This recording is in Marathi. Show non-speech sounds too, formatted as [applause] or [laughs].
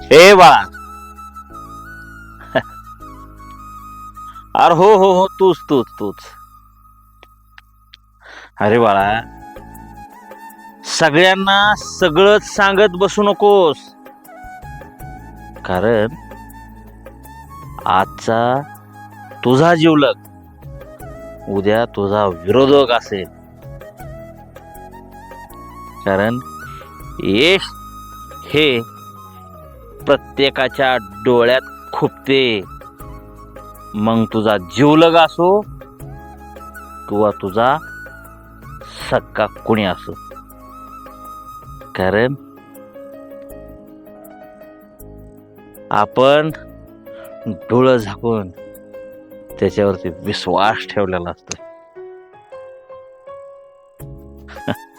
ए बाळा [laughs] अरे हो हो हो तूच तूच तूच. अरे बाळा सगळ्यांना सगळंच सांगत बसू नकोस. कारण आजचा तुझा जीवलग उद्या तुझा विरोधक असेल. कारण यश हे प्रत्येकाच्या डोळ्यात खुपते. मग तुझा जीवलग असो किंवा तुझा सक्का कुणी असो. कारण आपण डोळं झाकून त्याच्यावरती विश्वास ठेवलेला असतो. [laughs]